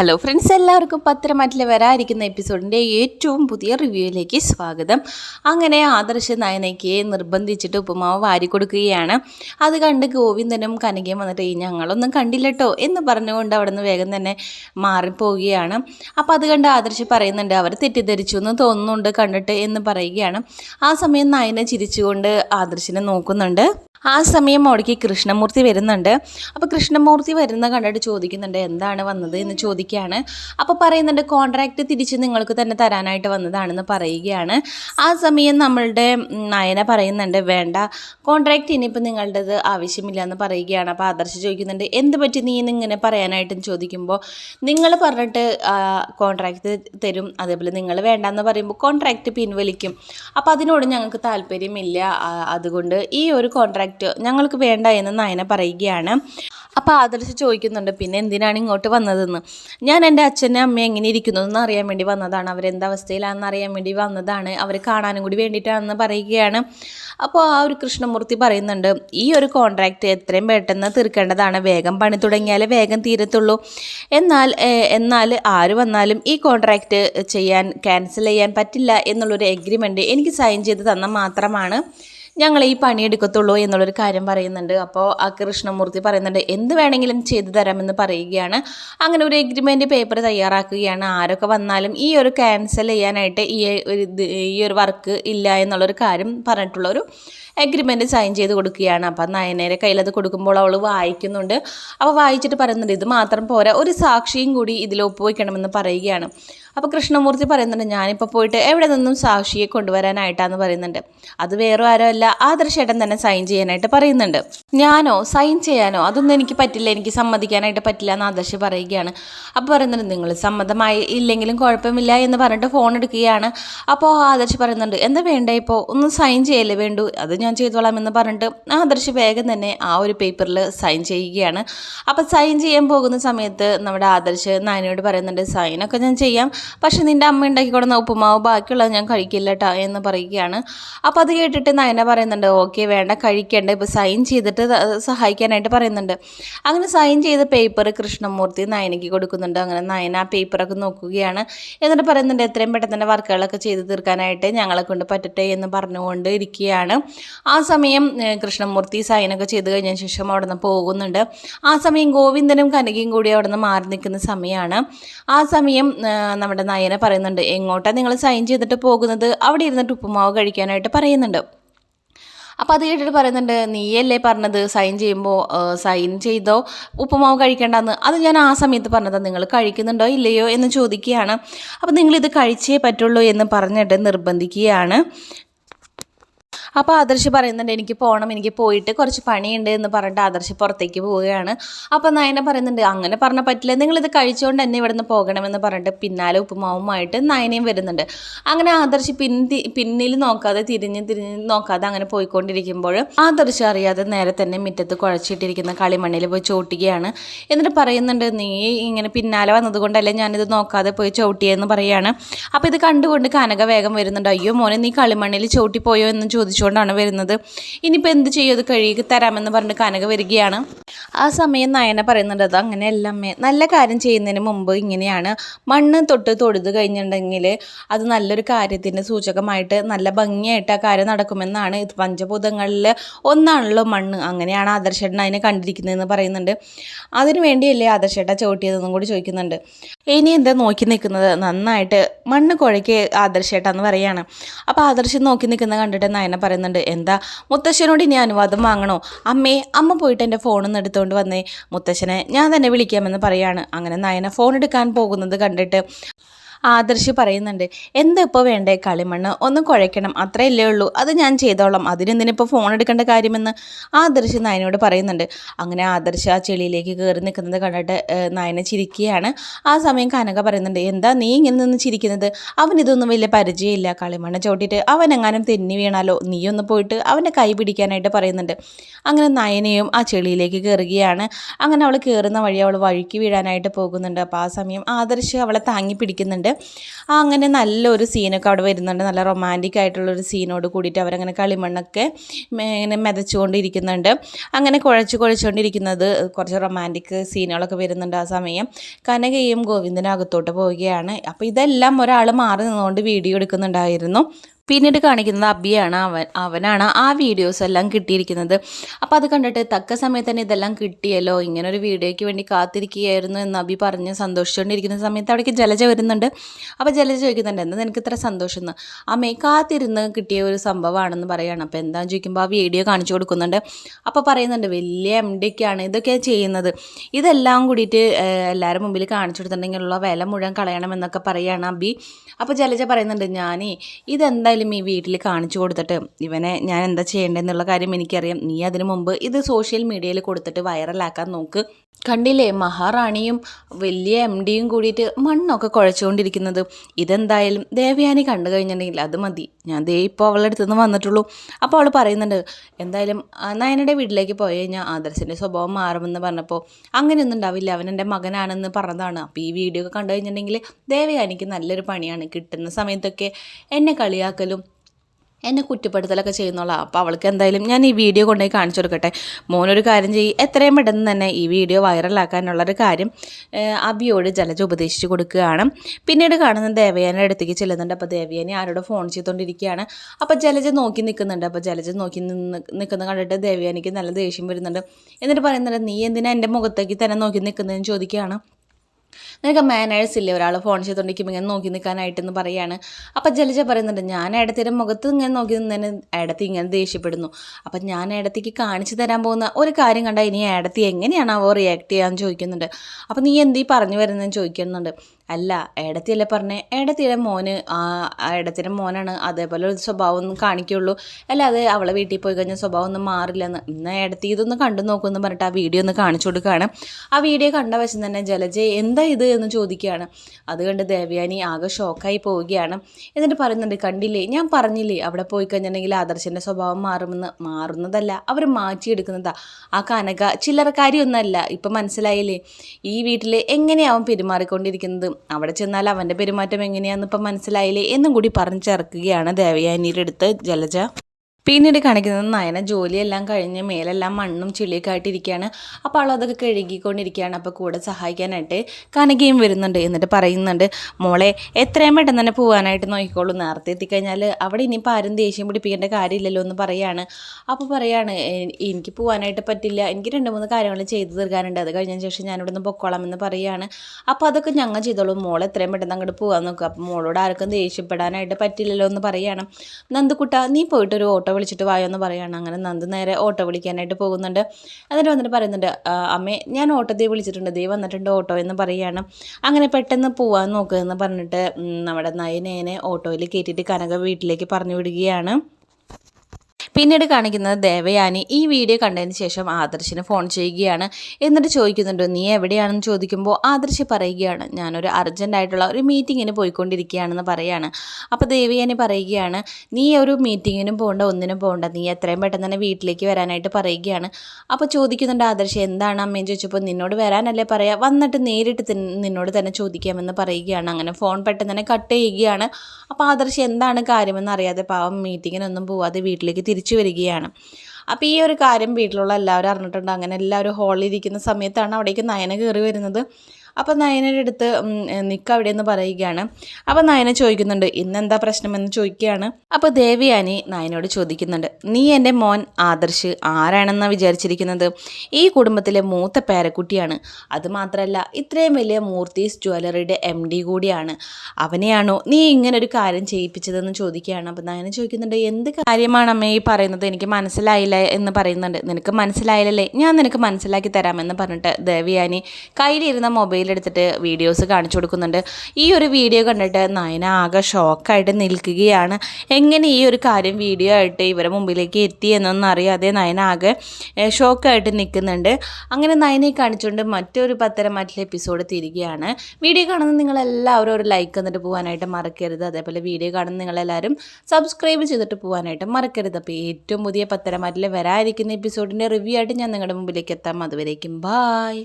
Hello friends എല്ലാവർക്കും പത്രമാറ്റിൽ വരാതിരിക്കുന്ന എപ്പിസോഡിന്റെ ഏറ്റവും പുതിയ റിവ്യൂയിലേക്ക് സ്വാഗതം. അങ്ങനെ ആദർശ നയനയ്ക്ക് നിർബന്ധിച്ചിട്ട് ഉപ്പുമാവ് വാരി കൊടുക്കുകയാണ് അത് കണ്ട് ഗോവിന്ദനും കനകയും വന്നിട്ട് "ഈ ഞങ്ങളൊന്നും കണ്ടില്ലട്ടോ എന്ന് പറഞ്ഞുകൊണ്ട് അവിടെ നിന്ന് വേഗം തന്നെ മാറിപ്പോവുകയാണ്. അപ്പോൾ അത് കണ്ട് ആദർശ് പറയുന്നുണ്ട് അവർ തെറ്റിദ്ധരിച്ചു എന്ന് തോന്നുന്നുണ്ട് കണ്ടിട്ട് എന്ന് പറയുകയാണ്. ആ സമയം നയന ചിരിച്ചുകൊണ്ട് ആദർശിനെ നോക്കുന്നുണ്ട്. ആ സമയം അവിടേക്ക് കൃഷ്ണമൂർത്തി വരുന്നുണ്ട്. അപ്പോൾ കൃഷ്ണമൂർത്തി വരുന്ന കണ്ടിട്ട് ചോദിക്കുന്നുണ്ട് എന്താണ് വന്നത്? എന്ന് ചോദിക്കുകയാണ്. അപ്പോൾ പറയുന്നുണ്ട് കോൺട്രാക്റ്റ് തിരിച്ച് നിങ്ങൾക്ക് തന്നെ തരാനായിട്ട് വന്നതാണെന്ന് പറയുകയാണ്. ആ സമയം നമ്മളുടെ നയന പറയുന്നുണ്ട് വേണ്ട കോൺട്രാക്റ്റ് ഇനിയിപ്പോൾ നിങ്ങളുടേത് ആവശ്യമില്ല എന്ന് പറയുകയാണ്. അപ്പോൾ ആദർശ് ചോദിക്കുന്നുണ്ട് എന്ത് പറ്റി നീ ഇങ്ങനെ പറയാനായിട്ടും ചോദിക്കുമ്പോൾ നിങ്ങൾ പറഞ്ഞിട്ട് കോൺട്രാക്റ്റ് തരും അതേപോലെ നിങ്ങൾ വേണ്ടെന്ന് പറയുമ്പോൾ കോൺട്രാക്റ്റ് പിൻവലിക്കും. അപ്പോൾ അതിനോട് ഞങ്ങൾക്ക് താല്പര്യമില്ല. അതുകൊണ്ട് ഈ ഒരു കോൺട്രാക്റ്റ് ഞങ്ങൾക്ക് വേണ്ട എന്ന് നയന പറയുകയാണ്. അപ്പോൾ ആദർശ് ചോദിക്കുന്നുണ്ട് പിന്നെ എന്തിനാണ് ഇങ്ങോട്ട് വന്നതെന്ന്? ഞാൻ എന്റെ അച്ഛനും അമ്മയും എങ്ങനെ ഇരിക്കുന്നു എന്ന് അറിയാൻ വേണ്ടി വന്നതാണ്. അവരെന്ത് അവസ്ഥയിലാണെന്ന് അറിയാൻ വേണ്ടി വന്നതാണ്. അവർ കാണാനും കൂടി വേണ്ടിയിട്ടാണെന്ന് പറയുകയാണ്. അപ്പോൾ ആ ഒരു കൃഷ്ണമൂർത്തി പറയുന്നുണ്ട് ഈ ഒരു കോൺട്രാക്റ്റ് എത്രയും പെട്ടെന്ന് തീർക്കേണ്ടതാണ്. വേഗം പണി തുടങ്ങിയാലേ വേഗം തീരത്തുള്ളൂ. എന്നാൽ എന്നാൽ ആര് വന്നാലും ഈ കോൺട്രാക്റ്റ് ചെയ്യാൻ ക്യാൻസൽ ചെയ്യാൻ പറ്റില്ല എന്നുള്ളൊരു എഗ്രിമെന്റ് എനിക്ക് സൈൻ ചെയ്ത് തന്ന മാത്രമാണ്. ഞങ്ങൾ ഈ പണിയെടുക്കത്തുള്ളൂ എന്നുള്ളൊരു കാര്യം പറയുന്നുണ്ട്. അപ്പോൾ ആ കൃഷ്ണമൂർത്തി പറയുന്നുണ്ട് എന്ത് വേണമെങ്കിലും ചെയ്തു തരാമെന്ന് പറയുകയാണ്. അങ്ങനെ ഒരു എഗ്രിമെന്റ് പേപ്പർ തയ്യാറാക്കുകയാണ്. ആരൊക്കെ വന്നാലും ഈ ഒരു ക്യാൻസൽ ചെയ്യാനായിട്ട് ഈ ഒരു ഈ ഒരു വർക്ക് ഇല്ല എന്നുള്ളൊരു കാര്യം പറഞ്ഞിട്ടുള്ളൊരു എഗ്രിമെന്റ് സൈൻ ചെയ്ത് കൊടുക്കുകയാണ്. അപ്പം നയനേരെ കയ്യിൽ അത് കൊടുക്കുമ്പോൾ അവൾ വായിക്കുന്നുണ്ട്. അപ്പോൾ വായിച്ചിട്ട് പറയുന്നുണ്ട് ഇത് മാത്രം പോരാ ഒരു സാക്ഷിയും കൂടി ഇതിൽ ഒപ്പുവയ്ക്കണമെന്ന് പറയുകയാണ്. അപ്പോൾ കൃഷ്ണമൂർത്തി പറയുന്നുണ്ട് ഞാനിപ്പോൾ പോയിട്ട് എവിടെ നിന്നും സാക്ഷിയെ കൊണ്ടുവരാനായിട്ടാന്ന് പറയുന്നുണ്ട്. അത് വേറെ ആരോ അല്ല ആദർശേട്ടൻ തന്നെ സൈൻ ചെയ്യാനായിട്ട് പറയുന്നുണ്ട്. ഞാനോ സൈൻ ചെയ്യാനോ അതൊന്നും എനിക്ക് പറ്റില്ല എനിക്ക് സമ്മതിക്കാനായിട്ട് പറ്റില്ല എന്ന് ആദർശ് പറയുകയാണ്. അപ്പോൾ പറയുന്നുണ്ട് നിങ്ങൾ സമ്മതമായി ഇല്ലെങ്കിലും കുഴപ്പമില്ല എന്ന് പറഞ്ഞിട്ട് ഫോൺ എടുക്കുകയാണ്. അപ്പോൾ ആദർശ് പറയുന്നുണ്ട് എന്താ വേണ്ട ഇപ്പോൾ ഒന്ന് സൈൻ ചെയ്യല്ലേ വേണ്ടു? അത് ഞാൻ ചെയ്തോളാം എന്ന് പറഞ്ഞിട്ട് ആദർശ് വേഗം തന്നെ ആ ഒരു പേപ്പറിൽ സൈൻ ചെയ്യുകയാണ്. അപ്പോൾ സൈൻ ചെയ്യാൻ പോകുന്ന സമയത്ത് നമ്മുടെ ആദർശ് നാനിയോട് പറയുന്നുണ്ട് സൈനൊക്കെ ഞാൻ ചെയ്യാം. പക്ഷേ നിന്റെ അമ്മ ഉണ്ടാക്കി കൊടുക്കുന്ന ഉപ്പുമാവ് ബാക്കിയുള്ളത് ഞാൻ കഴിക്കില്ല കേട്ടോ എന്ന് പറയുകയാണ്. അപ്പോൾ അത് കേട്ടിട്ട് നയന പറയുന്നുണ്ട് ഓക്കെ വേണ്ട കഴിക്കേണ്ട. ഇപ്പോൾ സൈൻ ചെയ്തിട്ട് സഹായിക്കാനായിട്ട് പറയുന്നുണ്ട്. അങ്ങനെ സൈൻ ചെയ്ത പേപ്പർ കൃഷ്ണമൂർത്തി നയനയ്ക്ക് കൊടുക്കുന്നുണ്ട്. അങ്ങനെ നയന ആ പേപ്പറൊക്കെ നോക്കുകയാണ്. എന്നിട്ട് പറയുന്നുണ്ട് എത്രയും പെട്ടെന്ന് തന്നെ വർക്കുകളൊക്കെ ചെയ്ത് തീർക്കാനായിട്ട് ഞങ്ങളെ കൊണ്ട് പറ്റട്ടെ എന്ന് പറഞ്ഞുകൊണ്ട് ഇരിക്കുകയാണ് ആ സമയം കൃഷ്ണമൂർത്തി സൈനൊക്കെ ചെയ്ത് കഴിഞ്ഞ ശേഷം അവിടെ നിന്ന് പോകുന്നുണ്ട്. ആ സമയം ഗോവിന്ദനും കനകയും കൂടി അവിടെ നിന്ന് മാറി നിൽക്കുന്ന സമയമാണ് ആ സമയം നമ്മുടെ നയന പറയുന്നുണ്ട് എങ്ങോട്ടാണ് നിങ്ങൾ സൈൻ ചെയ്തിട്ട് പോകുന്നത്? അവിടെ ഇരുന്നിട്ട് ഉപ്പുമാവ് കഴിക്കാനായിട്ട് പറയുന്നുണ്ട്. അപ്പോൾ അത് കേട്ടിട്ട് പറയുന്നുണ്ട് നീയല്ലേ പറഞ്ഞത്? സൈൻ ചെയ്യുമ്പോൾ സൈൻ ചെയ്തോ? ഉപ്പുമാവ് കഴിക്കേണ്ടെന്ന്. അത് ഞാൻ ആ സമയത്ത് പറഞ്ഞതാണ് നിങ്ങൾ കഴിക്കുന്നുണ്ടോ? ഇല്ലയോ? എന്ന് ചോദിക്കുകയാണ്. അപ്പോൾ നിങ്ങളിത് കഴിച്ചേ പറ്റുള്ളൂ എന്ന് പറഞ്ഞിട്ട് നിർബന്ധിക്കുകയാണ്. അപ്പോൾ ആദർശ് പറയുന്നുണ്ട് എനിക്ക് പോകണം എനിക്ക് പോയിട്ട് കുറച്ച് പണിയുണ്ട് എന്ന് പറഞ്ഞിട്ട് ആദർശ് പുറത്തേക്ക് പോവുകയാണ്. അപ്പോൾ നയന പറയുന്നുണ്ട് അങ്ങനെ പറഞ്ഞാൽ പറ്റില്ല നിങ്ങളിത് കഴിച്ചുകൊണ്ട് തന്നെ ഇവിടെ നിന്ന് പോകണമെന്ന് പറഞ്ഞിട്ട് പിന്നാലെ ഉപ്പുമാവുമായിട്ട് നയനയും വരുന്നുണ്ട്. അങ്ങനെ ആദർശ് പിന്തി പിന്നിൽ നോക്കാതെ തിരിഞ്ഞ് തിരിഞ്ഞ് നോക്കാതെ അങ്ങനെ പോയിക്കൊണ്ടിരിക്കുമ്പോൾ ആദർശ് അറിയാതെ നേരെ തന്നെ മുറ്റത്ത് കുഴച്ചിട്ടിരിക്കുന്ന കളിമണ്ണിൽ പോയി ചവിട്ടുകയാണ്. എന്നിട്ട് പറയുന്നുണ്ട് നീ ഇങ്ങനെ പിന്നാലെ വന്നതുകൊണ്ടല്ലേ ഞാനിത് നോക്കാതെ പോയി ചവിട്ടിയെന്ന് പറയുകയാണ്. അപ്പോൾ ഇത് കണ്ടുകൊണ്ട് കനക വേഗം വരുന്നുണ്ട് അയ്യോ മോനെ നീ കളിമണ്ണിൽ ചവിട്ടിപ്പോയോ എന്ന് ചോദിച്ചുകൊണ്ടാണ് വരുന്നത്. ഇനിയിപ്പോൾ എന്ത് ചെയ്യും? അത് കഴുകി തരാമെന്ന് പറഞ്ഞ് കനക വരികയാണ്. ആ സമയം നയന പറയുന്നുണ്ട് അത് അങ്ങനെയല്ല അമ്മേ. നല്ല കാര്യം ചെയ്യുന്നതിന് മുമ്പ് ഇങ്ങനെയാണ്. മണ്ണ് തൊട്ട് തൊടുത് കഴിഞ്ഞിട്ടുണ്ടെങ്കിൽ അത് നല്ലൊരു കാര്യത്തിന്റെ സൂചകമായിട്ട് നല്ല ഭംഗിയായിട്ട് ആ കാര്യം നടക്കുമെന്നാണ് ഇത് പഞ്ചഭൂതങ്ങളിൽ ഒന്നാണല്ലോ മണ്ണ്. അങ്ങനെയാണ് ആദർശേട്ടൻ അതിനെ കണ്ടിരിക്കുന്നതെന്ന് പറയുന്നുണ്ട്. അതിനു വേണ്ടിയല്ലേ ആദർശേട്ട ചവിട്ടിയതെന്നും കൂടി ചോദിക്കുന്നുണ്ട്. ഇനി എന്താ നോക്കി നിൽക്കുന്നത്? നന്നായിട്ട് മണ്ണ് കുഴയ്ക്ക് ആദർശേട്ടാന്ന് പറയാണ്. അപ്പോൾ ആദർശം നോക്കി നിൽക്കുന്ന കണ്ടിട്ട് നയന പറയുന്നുണ്ട് എന്താ? മുത്തശ്ശനോട് ഇനി അനുവാദം വാങ്ങണോ? അമ്മേ അമ്മ പോയിട്ട് എന്റെ ഫോണൊന്ന് എടുത്തുകൊണ്ട് വന്നേ. മുത്തശ്ശനെ ഞാൻ തന്നെ വിളിക്കാമെന്ന് പറയാണ്. അങ്ങനെ നയന ഫോൺ എടുക്കാൻ പോകുന്നത് കണ്ടിട്ട് ആദർശ് പറയുന്നുണ്ട് എന്താ ഇപ്പോൾ വേണ്ടേ കളിമണ്ണ്? ഒന്ന് കുഴയ്ക്കണം അത്രയല്ലേ ഉള്ളൂ. അത് ഞാൻ ചെയ്തോളാം. അതിനെന്തിനിപ്പോൾ ഫോൺ എടുക്കേണ്ട കാര്യമെന്ന്? ആദർശ് നയനോട് പറയുന്നുണ്ട് അങ്ങനെ ആദർശ് ആ ചെളിയിലേക്ക് കയറി നിൽക്കുന്നത് കണ്ടിട്ട് നയന ചിരിക്കുകയാണ്. ആ സമയം കനക പറയുന്നുണ്ട് എന്താ നീ ഇങ്ങനെ നിന്ന് ചിരിക്കുന്നത്? അവൻ ഇതൊന്നും വലിയ പരിചയമില്ല. കളിമണ്ണ് ചവിട്ടിയിട്ട് അവനെങ്ങാനും തെന്നി വീണാലോ? നീയൊന്ന് പോയിട്ട് അവന്റെ കൈ പിടിക്കാനായിട്ട് പറയുന്നുണ്ട്. അങ്ങനെ നയനയും ആ ചെളിയിലേക്ക് കയറുകയാണ് അങ്ങനെ അവൾ കയറുന്ന വഴി അവൾ വഴുക്കി വീഴാനായിട്ട് പോകുന്നുണ്ട്. അപ്പോൾ ആ സമയം ആദർശ് അവളെ താങ്ങി പിടിക്കുന്നുണ്ട്. പറയുന്നുണ്ട് ആ, അങ്ങനെ നല്ലൊരു സീനൊക്കെ അവിടെ വരുന്നുണ്ട്. നല്ല റൊമാന്റിക് ആയിട്ടുള്ളൊരു സീനോട് കൂടിയിട്ട് അവരങ്ങനെ കളിമണ്ണൊക്കെ ഇങ്ങനെ മെതച്ചുകൊണ്ടിരിക്കുന്നുണ്ട്. അങ്ങനെ കുഴച്ച് കുഴച്ചുകൊണ്ടിരിക്കുന്നത് കുറച്ച് റൊമാന്റിക് സീനുകളൊക്കെ വരുന്നുണ്ട് ആ സമയം. കനകയും ഗോവിന്ദനും അകത്തോട്ട് പോവുകയാണ്. അപ്പോൾ ഇതെല്ലാം ഒരാൾ മാറി നിന്നുകൊണ്ട് വീഡിയോ എടുക്കുന്നുണ്ടായിരുന്നു. പിന്നീട് കാണിക്കുന്നത് അബിയാണ് അവൻ അവനാണ് ആ വീഡിയോസ് എല്ലാം കിട്ടിയിരിക്കുന്നത്. അപ്പോൾ അത് കണ്ടിട്ട് തക്ക സമയത്ത് തന്നെ ഇതെല്ലാം കിട്ടിയല്ലോ ഇങ്ങനെ ഒരു വീഡിയോയ്ക്ക് വേണ്ടി കാത്തിരിക്കുകയായിരുന്നു എന്ന് അബി പറഞ്ഞ് സന്തോഷിച്ചുകൊണ്ടിരിക്കുന്ന സമയത്ത് അവിടേക്ക് ജലജ വരുന്നുണ്ട്. അപ്പോൾ ജലജ ചോദിക്കുന്നുണ്ട് എന്താ നിനക്ക് ഇത്ര സന്തോഷം എന്ന്? അമ്മേ കാത്തിരുന്ന് കിട്ടിയ ഒരു സംഭവമാണെന്ന് പറയുകയാണ് അപ്പോൾ എന്താണെന്ന് ചോദിക്കുമ്പോൾ ആ വീഡിയോ കാണിച്ചു കൊടുക്കുന്നുണ്ട്. അപ്പോൾ പറയുന്നുണ്ട് വലിയ എം ഡിക്കാണ് ഇതൊക്കെ ചെയ്യുന്നത്. ഇതെല്ലാം കൂടിയിട്ട് എല്ലാവരും മുമ്പിൽ കാണിച്ചു കൊടുത്തിട്ടുണ്ടെങ്കിലുള്ള വില മുഴുവൻ കളയണമെന്നൊക്കെ പറയുകയാണ് അബി. അപ്പോൾ ജലജ പറയുന്നുണ്ട് ഞാനേ ഇതെന്തായാലും ഈ വീട്ടിൽ കാണിച്ചു കൊടുത്തിട്ട് ഇവനെ ഞാൻ എന്താ ചെയ്യേണ്ടതെന്നുള്ള കാര്യം എനിക്കറിയാം. നീ അതിനു മുമ്പ് ഇത് സോഷ്യൽ മീഡിയയിൽ കൊടുത്തിട്ട് വൈറലാക്കാൻ നോക്ക്. കണ്ടില്ലേ മഹാറാണിയും വലിയ എം ഡിയും കൂടിയിട്ട് മണ്ണൊക്കെ കുഴച്ചുകൊണ്ടിരിക്കുന്നത്. ഇതെന്തായാലും ദേവയാനി കണ്ടു കഴിഞ്ഞിട്ടുണ്ടെങ്കിൽ അത് മതി. ഞാൻ ദേ ഇപ്പോൾ അവളുടെ അടുത്ത് നിന്ന് വന്നിട്ടുള്ളൂ. അപ്പോൾ അവൾ പറയുന്നുണ്ട് എന്തായാലും നയനയുടെ വീട്ടിലേക്ക് പോയി കഴിഞ്ഞാൽ ആദർശിന്റെ സ്വഭാവം മാറുമെന്ന് പറഞ്ഞപ്പോൾ അങ്ങനെയൊന്നും ഉണ്ടാവില്ല. അവൻ എന്റെ മകനാണെന്ന് പറഞ്ഞതാണ്. അപ്പോൾ ഈ വീഡിയോ ഒക്കെ കണ്ടു കഴിഞ്ഞിട്ടുണ്ടെങ്കിൽ ദേവയാനിക്ക് നല്ലൊരു പണിയാണ്. കിട്ടുന്ന സമയത്തൊക്കെ എന്നെ കളിയാക്കലും എന്നെ കുറ്റപ്പെടുത്തലൊക്കെ ചെയ്യുന്നുള്ളൂ അപ്പോൾ അവൾക്ക് എന്തായാലും ഞാൻ ഈ വീഡിയോ കൊണ്ടുപോയി കാണിച്ചു കൊടുക്കട്ടെ. മോനൊരു കാര്യം ചെയ്യും. എത്രയും പെട്ടെന്ന് തന്നെ ഈ വീഡിയോ വൈറലാക്കാനുള്ളൊരു കാര്യം അബിയോട് ജലജ ഉപദേശിച്ച് കൊടുക്കുകയാണ്. പിന്നീട് കാണുന്ന ദേവയാനിയുടെ അടുത്തേക്ക് ചെല്ലുന്നുണ്ട്. അപ്പോൾ ദേവയാനി ആരോട് ഫോൺ ചെയ്തുകൊണ്ടിരിക്കുകയാണ്. അപ്പോൾ ജലജ നോക്കി നിൽക്കുന്നുണ്ട്. അപ്പോൾ ജലജ നോക്കി നിന്ന് നിൽക്കുന്ന കണ്ടിട്ട് ദേവയാനിക്ക് നല്ല ദേഷ്യം വരുന്നുണ്ട്. എന്നിട്ട് പറയുന്നുണ്ട് നീ എന്തിനാ എന്റെ മുഖത്തേക്ക് തന്നെ നോക്കി നിൽക്കുന്നതെന്ന് ചോദിക്കുകയാണ്? നിനക്ക് മാനേഴ്സ് ഇല്ലേ? ഒരാൾ ഫോൺ ചെയ്തുകൊണ്ടിരിക്കുമ്പോൾ ഇങ്ങനെ നോക്കി നിൽക്കാനായിട്ടെന്ന് പറയാണ്. അപ്പം ജലജ പറയുന്നുണ്ട് ഞാൻ ഏടത്തിയുടെ മുഖത്ത് ഇങ്ങനെ നോക്കി നിന്നതിന് ഏടത്തി ഇങ്ങനെ ദേഷ്യപ്പെടുന്നു. അപ്പം ഞാൻ ഏടത്തിക്ക് കാണിച്ചു തരാൻ പോകുന്ന ഒരു കാര്യം കണ്ടാൽ ഇനി ഏടത്തി എങ്ങനെയാണ് അവ റിയാക്ട് ചെയ്യാൻ ചോദിക്കുന്നുണ്ട്. അപ്പം നീ എന്തീ പറഞ്ഞു വരുന്നതെന്ന് ചോദിക്കുന്നുണ്ട്. അല്ല ഏടത്തിയല്ലേ പറഞ്ഞേ? ഏടത്തിയുടെ മോന് ആ ഏടത്തിന്റെ മോനാണ് അതേപോലെ ഒരു സ്വഭാവം ഒന്നും കാണിക്കുള്ളൂ അല്ലാതെ അവളെ വീട്ടിൽ പോയി കഴിഞ്ഞാൽ സ്വഭാവം ഒന്നും മാറില്ല എന്ന് ഇന്ന് ഏടത്തി ഇതൊന്ന് കണ്ടു നോക്കുമെന്ന് പറഞ്ഞിട്ട് ആ വീഡിയോ ഒന്ന് കാണിച്ചു കൊടുക്കുകയാണ്. ആ വീഡിയോ കണ്ട വശം തന്നെ ജലജ എന്താ ഇത് എന്ന് ചോദിക്കുകയാണ്. അത് കണ്ട് ദേവയാനി ആകെ ഷോക്കായി പോവുകയാണ്. എന്നിട്ട് പറയുന്നുണ്ട് കണ്ടില്ലേ? ഞാൻ പറഞ്ഞില്ലേ? അവിടെ പോയി കഴിഞ്ഞിട്ടുണ്ടെങ്കിൽ ആദർശന്റെ സ്വഭാവം മാറുമെന്ന്. മാറുന്നതല്ല അവർ മാറ്റിയെടുക്കുന്നതാ. ആ കനക ചില്ലറക്കാരിയൊന്നല്ല ഇപ്പം മനസ്സിലായില്ലേ? ഈ വീട്ടിൽ എങ്ങനെയാവും പെരുമാറിക്കൊണ്ടിരിക്കുന്നത്? അവിടെ ചെന്നാൽ അവന്റെ പെരുമാറ്റം എങ്ങനെയാണെന്ന് ഇപ്പം മനസ്സിലായില്ലേ എന്നും കൂടി പറഞ്ഞു ചേർക്കുകയാണ് ദേവയാനിയുടെ അടുത്ത് ജലജ. പിന്നീട് കാണിക്കുന്നത് നയന ജോലിയെല്ലാം കഴിഞ്ഞ് മേലെല്ലാം മണ്ണും ചെളിയൊക്കെ ആയിട്ടിരിക്കുകയാണ്. അപ്പോൾ അതൊക്കെ കഴുകിക്കൊണ്ടിരിക്കുകയാണ്. അപ്പോൾ കൂടെ സഹായിക്കാനായിട്ട് കനകയും വരുന്നുണ്ട് എന്നിട്ട് പറയുന്നുണ്ട് മോളെ എത്രയും പെട്ടെന്ന് തന്നെ പോകാനായിട്ട് നോക്കിക്കോളൂ. നേരത്തെ എത്തിക്കഴിഞ്ഞാൽ അവിടെ ഇനിയിപ്പോൾ ആരും ദേഷ്യം പിടിപ്പിക്കേണ്ട കാര്യമില്ലല്ലോ എന്ന് പറയാണ്. അപ്പോൾ പറയാണ് എനിക്ക് പോകാനായിട്ട് പറ്റില്ല. എനിക്ക് രണ്ട് മൂന്ന് കാര്യങ്ങൾ ചെയ്തു തീർക്കാനുണ്ട്. അത് കഴിഞ്ഞതിന് ശേഷം ഞാനിവിടെ നിന്ന് പൊക്കോളാം എന്ന് പറയാണ്. അപ്പോൾ അതൊക്കെ ഞങ്ങൾ ചെയ്തോളൂ. മോൾ എത്രയും പെട്ടെന്ന് അങ്ങോട്ട് പോകാൻ നോക്കുക അപ്പോൾ മോളോട് ആർക്കും ദേഷ്യപ്പെടാനായിട്ട് പറ്റില്ലല്ലോ എന്ന് പറയാണ്. നന്ദുക്കുട്ട നീ പോയിട്ടൊരു ഓട്ടോ വിളിച്ചിട്ട് വായോന്ന് പറയാണ്. അങ്ങനെ നന്ദു നേരെ ഓട്ടോ വിളിക്കാനായിട്ട് പോകുന്നുണ്ട്. എന്നിട്ട് വന്നിട്ട് പറയുന്നുണ്ട് അമ്മേ ഞാൻ ഓട്ടോ ദേ വിളിച്ചിട്ടുണ്ട്. ദേ വന്നിട്ടുണ്ട് ഓട്ടോ എന്ന് പറയുകയാണ് അങ്ങനെ പെട്ടെന്ന് പോവാൻ നോക്കുക എന്ന് പറഞ്ഞിട്ട് നമ്മുടെ നയനേനെ ഓട്ടോയിൽ കയറ്റിയിട്ട് കനക വീട്ടിലേക്ക് പറഞ്ഞു വിടുകയാണ്. പിന്നീട് കാണിക്കുന്നത് ദേവയാനി ഈ വീഡിയോ കണ്ടതിന് ശേഷം ആദർശിന് ഫോൺ ചെയ്യുകയാണ്. എന്നിട്ട് ചോദിക്കുന്നുണ്ട് നീ എവിടെയാണെന്ന് ചോദിക്കുമ്പോൾ ആദർശ് പറയുകയാണ്. ഞാനൊരു അർജന്റായിട്ടുള്ള ഒരു മീറ്റിങ്ങിന് പോയിക്കൊണ്ടിരിക്കുകയാണെന്ന് പറയാണ്. അപ്പോൾ ദേവയാനി പറയുകയാണ് നീ ഒരു മീറ്റിങ്ങിനും പോകണ്ട ഒന്നിനും പോകണ്ട നീ എത്രയും പെട്ടെന്ന് തന്നെ വീട്ടിലേക്ക് വരാനായിട്ട് പറയുകയാണ്. അപ്പോൾ ചോദിക്കുന്നുണ്ട് ആദർശ് എന്താണ് അമ്മയും ചോദിച്ചപ്പോൾ നിന്നോട് വരാനല്ലേ പറയാം. വന്നിട്ട് നേരിട്ട് നിന്നോട് തന്നെ ചോദിക്കാമെന്ന് പറയുകയാണ്. അങ്ങനെ ഫോൺ പെട്ടെന്ന് തന്നെ കട്ട് ചെയ്യുകയാണ്. അപ്പോൾ ആദർശ് എന്താണ് കാര്യമെന്ന് അറിയാതെ പാവം മീറ്റിങ്ങിനൊന്നും പോവാതെ വീട്ടിലേക്ക് തിരിച്ചു വരികയാണ്. അപ്പോൾ ഈ ഒരു കാര്യം വീട്ടിലുള്ള എല്ലാവരും അറിഞ്ഞിട്ടുണ്ട്. അങ്ങനെ എല്ലാവരും ഹാളിൽ ഇരിക്കുന്ന സമയത്താണ് അവിടേക്ക് നയന കയറി വരുന്നത്. അപ്പോൾ നയനയുടെ അടുത്ത് നിൽക്കുക അവിടെ എന്ന് പറയുകയാണ്. അപ്പോൾ നയന ചോദിക്കുന്നുണ്ട് ഇന്നെന്താ പ്രശ്നമെന്ന് ചോദിക്കുകയാണ്? അപ്പോൾ ദേവിയാനി നയനോട് ചോദിക്കുന്നുണ്ട് നീ എന്റെ മോൻ ആദർശ് ആരാണെന്നാണ് വിചാരിച്ചിരിക്കുന്നത്? ഈ കുടുംബത്തിലെ മൂത്ത പേരക്കുട്ടിയാണ്. അതുമാത്രമല്ല ഇത്രയും വലിയ മൂർത്തീസ് ജ്വല്ലറിയുടെ എം ഡി കൂടിയാണ്. അവനെയാണോ നീ ഇങ്ങനെ ഒരു കാര്യം ചെയ്യിപ്പിച്ചതെന്ന് ചോദിക്കുകയാണ്? അപ്പോൾ നയന ചോദിക്കുന്നുണ്ട് എന്ത് കാര്യമാണ് അമ്മ ഈ പറയുന്നത്? എനിക്ക് മനസ്സിലായില്ല എന്ന് പറയുന്നുണ്ട്. നിനക്ക് മനസ്സിലായില്ലല്ലേ? ഞാൻ നിനക്ക് മനസ്സിലാക്കി തരാമെന്ന് പറഞ്ഞിട്ട് ദേവിയാനി കയ്യിലിരുന്ന മൊബൈൽ എടുത്തിട്ട് വീഡിയോസ് കാണിച്ചു കൊടുക്കുന്നുണ്ട്. ഈ ഒരു വീഡിയോ കണ്ടിട്ട് നയന ആകെ ഷോക്കായിട്ട് നിൽക്കുകയാണ്. എങ്ങനെ ഈ ഒരു കാര്യം വീഡിയോ ആയിട്ട് ഇവരെ മുമ്പിലേക്ക് എത്തി എന്നൊന്നും അറിയാതെ നയന ആകെ ഷോക്കായിട്ട് നിൽക്കുന്നുണ്ട്. അങ്ങനെ നയനെ കാണിച്ചുകൊണ്ട് മറ്റൊരു പത്തരമാറ്റിലെ എപ്പിസോഡ് തിരികെയാണ്. വീഡിയോ കാണുന്ന നിങ്ങളെല്ലാവരും ഒരു ലൈക്ക് തന്നിട്ട് പോകാനായിട്ട് മറക്കരുത്. അതേപോലെ വീഡിയോ കാണുന്ന നിങ്ങളെല്ലാവരും സബ്സ്ക്രൈബ് ചെയ്തിട്ട് പോകാനായിട്ട് മറക്കരുത്. അപ്പോൾ ഏറ്റവും പുതിയ പത്തരമാറ്റിൽ വരാതിരിക്കുന്ന എപ്പിസോഡിന്റെ റിവ്യൂ ആയിട്ട് ഞാൻ നിങ്ങളുടെ മുമ്പിലേക്ക് എത്താം. അതുവരേക്കും ബായ്